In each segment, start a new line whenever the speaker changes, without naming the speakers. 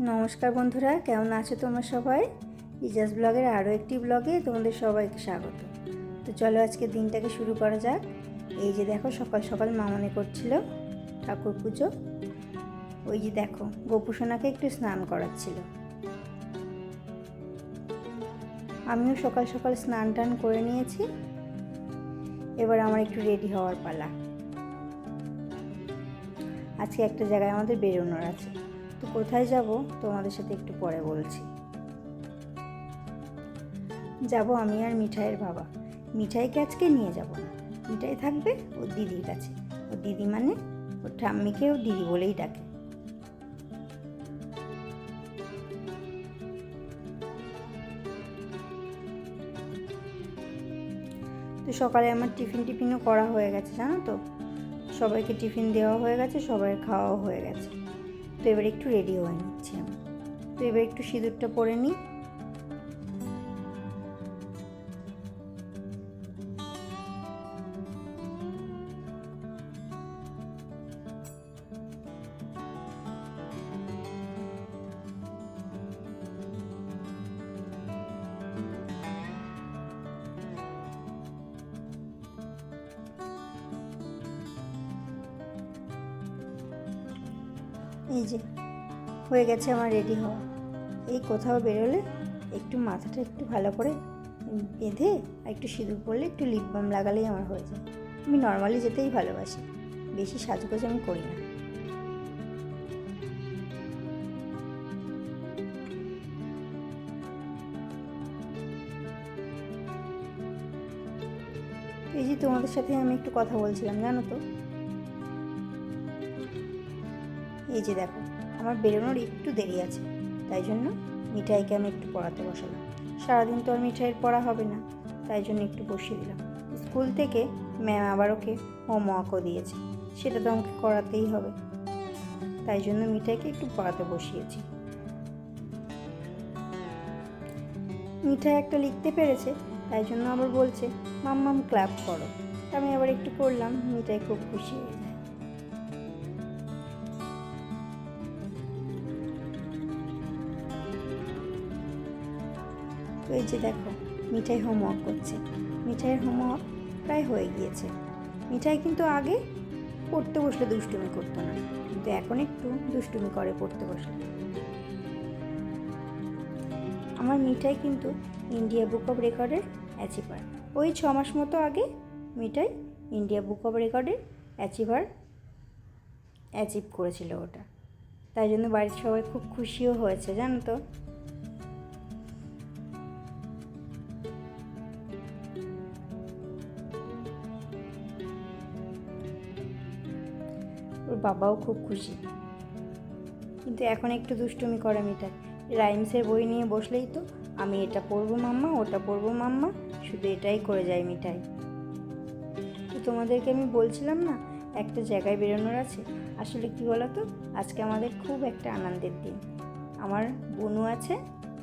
নমস্কার বন্ধুরা, কেমন আছো তোমরা সবাই? ইজাজ ব্লগের আরও একটি ব্লগে তোমাদের সবাইকে স্বাগত। তো চলো আজকে দিনটাকে শুরু করা যাক। এই যে দেখো, সকাল সকাল মামনে করছিল ঠাকুর পুজো। ওই যে দেখো, গোপুসোনাকে একটু স্নান করাচ্ছিল। আমিও সকাল সকাল স্নান টান করে নিয়েছি। এবার আমার একটু রেডি হওয়ার পালা। আজকে একটা জায়গায় আমাদের বেরোনোর আছে। তো কোথায় যাব? তোমাদের সাথে একটু পরে বলছি। যাব আমি আর মিঠাইয়ের বাবা। মিঠাইকে আজকে নিয়ে যাব না। মিঠাই থাকবে ওর দিদির কাছে। ওর দিদি মানে ওর ঠাম্মিকে ও দিদি বলেই ডাকে। তো সকালে আমার টিফিন টিফিনও করা হয়ে গেছে, জানো তো? সবাইকে টিফিন দেওয়া হয়ে গেছে সবাই খাওয়াও হয়ে গেছে। তো এবার একটু রেডি হয়ে নিচ্ছি আমি। তো এবার একটু সিঁদুরটা পরে নিই। এই যে, হয়ে গেছে আমার রেডি হওয়া। এই কোথাও বেরোলে একটু মাথাটা একটু ভালো করে বেঁধে আর একটু সিঁদুর পরলে একটু লিপ বাম লাগালেই আমার হয়ে যায়। আমি নর্মালি যেতেই ভালোবাসি, বেশি সাজগোজ আমি করি না। এই যে তোমাদের সাথে আমি একটু কথা বলছিলাম, জানো তো? এই যে দেখো, আমার বেরোনোর একটু দেরি আছে, তাই জন্য মিঠাইকে আমি একটু পড়াতে বসালাম। সারাদিন তো আর মিঠাইয়ের পড়া হবে না, তাই জন্য একটু বসিয়ে দিলাম। স্কুল থেকে ম্যাম আবার ওকে হোমওয়ার্কও দিয়েছে, সেটা তো আমাকে করাতেই হবে। তাই জন্য মিঠাইকে একটু পড়াতে বসিয়েছি। মিঠাই একটা লিখতে পেরেছে, তাই জন্য আবার বলছে মাম্মাম ক্লাব করো। আমি আবার একটু করলাম মিঠাই খুব খুশি হয়ে তো এই যে দেখো। মিঠাই হোমওয়ার্ক করছে। মিঠাইয়ের হোমওয়ার্ক প্রায় হয়ে গিয়েছে। মিঠাই কিন্তু আগে পড়তে বসলে দুষ্টুমি করতো না। কিন্তু এখন একটু দুষ্টুমি করে পড়তে বসলে। আমার মিঠাই কিন্তু ইন্ডিয়া বুক অফ রেকর্ডের অ্যাচিভার ওই ছ মাস মতো আগে মিঠাই ইন্ডিয়া বুক অফ রেকর্ডের অ্যাচিভার অ্যাচিভ করেছিল ওটা। তাই জন্য বাড়ির সবাই খুব খুশিও হয়েছে, জানো তো? ওর বাবাও খুব খুশি। কিন্তু এখন একটু দুষ্টুমি করে মিঠাই রাইমসের বই নিয়ে বসলেই তো আমি এটা পড়ব মাম্মা, ওটা পড়ব মাম্মা, শুধু এটাই করে যায় মিঠাই। তো তোমাদেরকে আমি বলছিলাম না, একটা জায়গায় বেরোনোর আছে। আসলে কি বলো তো আজকে আমাদের খুব একটা আনন্দের দিন। আমার বোনু আছে,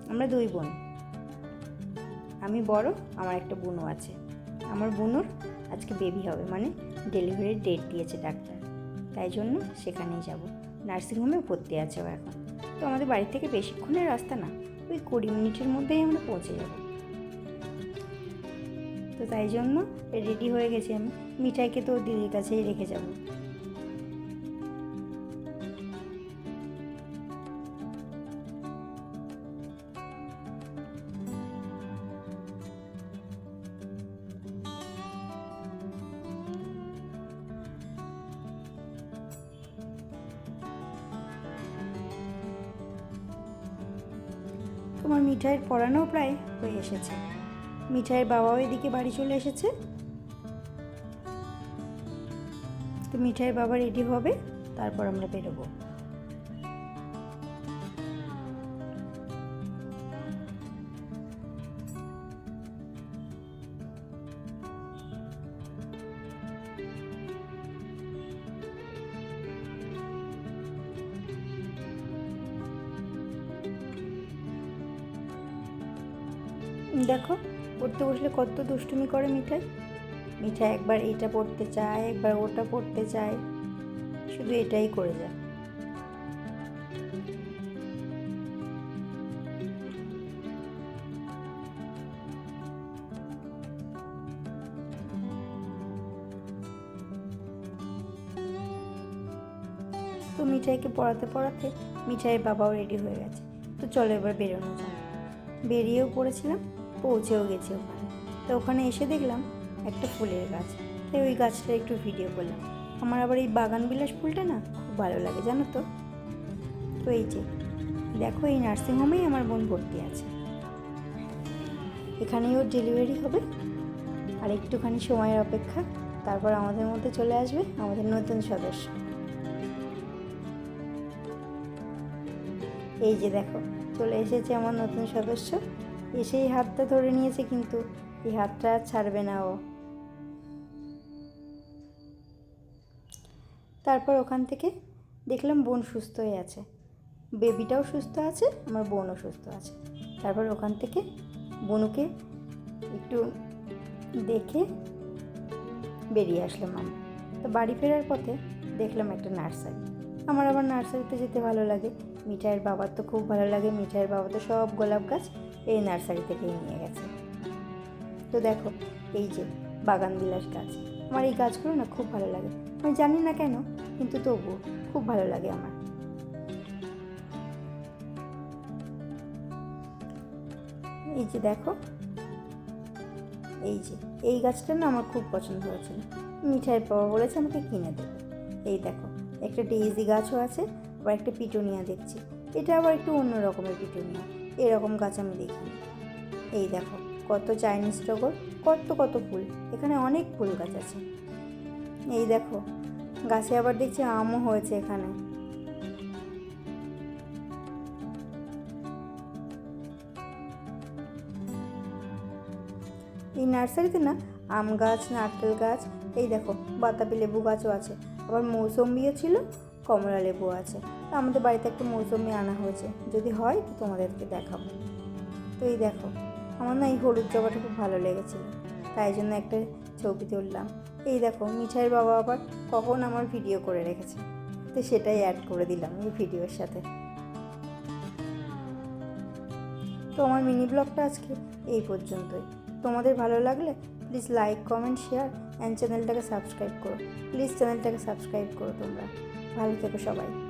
আমরা দুই বোন। আমি বড়, আমার একটা বোনও আছে। আমার বোনুর আজকে বেবি হবে মানে ডেলিভারির ডেট দিয়েছে ডাক্তার। তাই জন্য সেখানেই যাব। নার্সিংহোমে ভর্তি আছে ও এখন। তো আমাদের বাড়ি থেকে বেশিক্ষণের রাস্তা না, ওই কুড়ি মিনিটের মধ্যেই আমরা পৌঁছে যাব। তো তাই জন্য রেডি হয়ে গেছি আমি। মিঠাইকে তো দিদির কাছেই রেখে যাব। তোমার মিঠাইয়ের পড়ানো প্রায় হয়ে এসেছে। মিঠাইয়ের বাবাও এদিকে বাড়ি চলে এসেছে। তো মিঠাইয়ের বাবা রেডি হবে, তারপর আমরা বেরোবো। দেখো, পড়তে বসলে কত দুষ্টুমি করে মিঠাই। মিঠাই একবার এটা পড়তে চায়, একবার ওটা পড়তে চায়, শুধু এটাই করে যায়। তো মিঠাইকে পড়াতে পড়াতে মিঠাইয়ের বাবাও রেডি হয়ে গেছে। তো চলো এবার বেরোনো যায় বেরিয়েও পড়েছিলাম পৌঁছেও গেছি ওখানে। তো ওখানে এসে দেখলাম একটা ফুলের গাছ। তাই ওই গাছটা একটু ভিডিও করলাম। আমার আবার এই বাগান বিলাস ফুলটা না খুব ভালো লাগে, জানো তো? তো এই যে, দেখো এই নার্সিংহোমেই আমার বোন ভর্তি আছে। এখানেই ওর ডেলিভারি হবে। আর একটুখানি সময়ের অপেক্ষা, তারপর আমাদের মধ্যে চলে আসবে আমাদের নতুন সদস্য। এই যে দেখো, চলে এসেছে আমার নতুন সদস্য। এসেই হাতটা ধরে নিয়েছে কিন্তু এই হাতটা ছাড়বে না ও। তারপর ওখান থেকে দেখলাম বোন সুস্থ হয়ে আছে। বেবিটাও সুস্থ আছে, আমার বোনও সুস্থ আছে। তারপর ওখান থেকে বনুকে একটু দেখে বেরিয়ে আসলাম আমি। তো বাড়ি ফেরার পথে দেখলাম একটা নার্সারি। আমার আবার নার্সারিতে যেতে ভালো লাগে। মিঠাইয়ের বাবার তো খুব ভালো লাগে, মিঠাইয়ের বাবা তো সব গোলাপ গাছ এই নার্সারি থেকেই নিয়ে গেছে। তো দেখো, এই যে বাগান বিলাস গাছ, আমার এই গাছগুলো না খুব ভালো লাগে। আমি জানি না কেন, কিন্তু তবুও খুব ভালো লাগে আমার। এই যে দেখো, এই যে, এই গাছটা না আমার খুব পছন্দ হয়েছিল। মিঠাইয়ের বাবা বলেছে আমাকে কিনে দেবে। এই দেখো, একটা ডেইজি গাছও আছে আবার একটা পিটুনিয়া দেখছি। এটা আবার একটু অন্য রকমের পিটুনিয়া এরকম গাছ আমি দেখিনি। এই দেখো, কত চাইনিজ টগর, কত কত ফুল। এখানে অনেক ফুল গাছ আছে। এই দেখো, গাছে আবার দেখছি আমও হয়েছে এখানে। এই নার্সারিতে না, আম গাছ, নারকেল গাছ, এই দেখো, বাতাবি লেবু গাছও আছে। আবার মৌসম্বিও ছিল, কমলা লেবু আছে। আমাদের বাড়িতে একটা মৌসম্বি আনা হয়েছে। যদি হয় তো তোমাদেরকে দেখাবো। তো এই দেখো, আমার না এই হলুদ জবাটা খুব ভালো লেগেছিল। তাই জন্য একটা ছবি তুললাম। এই দেখো, মিঠাইয়ের বাবা আবার কখন আমার ভিডিও করে রেখেছে। তো সেটাই অ্যাড করে দিলাম এই ভিডিওর সাথে। তো আমার মিনি ব্লগটা আজকে এই পর্যন্তই। তোমাদের ভালো লাগলে please like comment share and চ্যানেলটাকে সাবস্ক্রাইব করো। প্লিজ চ্যানেলটাকে সাবস্ক্রাইব করো তোমরা। ভালো থেকো সবাই।